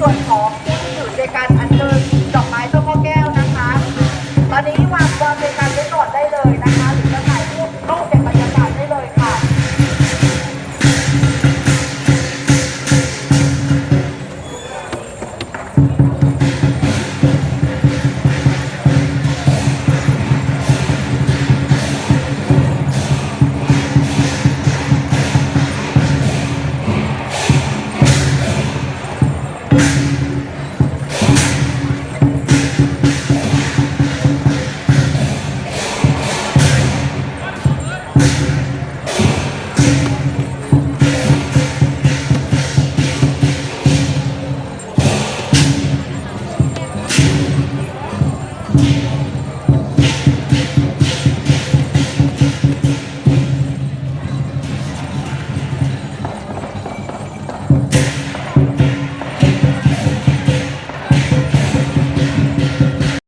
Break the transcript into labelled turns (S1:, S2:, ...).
S1: ส่วนของผู้ที่อยู่ในการอันเชิญดอกไม้เจ้าพ่อแก้วนะคะ ตอนนี้วางวางเป็น